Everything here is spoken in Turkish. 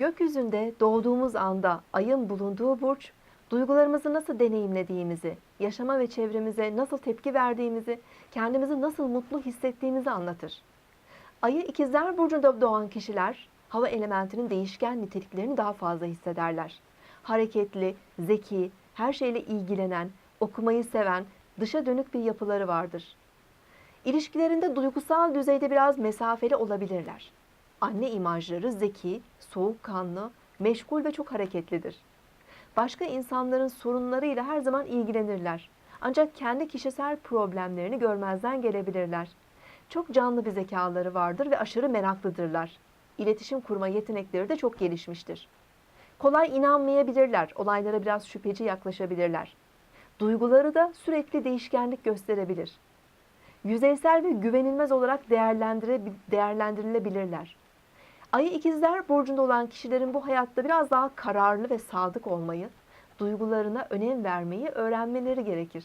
Gökyüzünde doğduğumuz anda ayın bulunduğu burç, duygularımızı nasıl deneyimlediğimizi, yaşama ve çevremize nasıl tepki verdiğimizi, kendimizi nasıl mutlu hissettiğimizi anlatır. Ayı ikizler burcunda doğan kişiler hava elementinin değişken niteliklerini daha fazla hissederler. Hareketli, zeki, her şeyle ilgilenen, okumayı seven, dışa dönük bir yapıları vardır. İlişkilerinde duygusal düzeyde biraz mesafeli olabilirler. Anne imajları zeki, soğukkanlı, meşgul ve çok hareketlidir. Başka insanların sorunlarıyla her zaman ilgilenirler. Ancak kendi kişisel problemlerini görmezden gelebilirler. Çok canlı bir zekaları vardır ve aşırı meraklıdırlar. İletişim kurma yetenekleri de çok gelişmiştir. Kolay inanmayabilirler, olaylara biraz şüpheci yaklaşabilirler. Duyguları da sürekli değişkenlik gösterebilir. Yüzeysel ve güvenilmez olarak değerlendirilebilirler. Ayı ikizler burcunda olan kişilerin bu hayatta biraz daha kararlı ve sadık olmayı, duygularına önem vermeyi öğrenmeleri gerekir.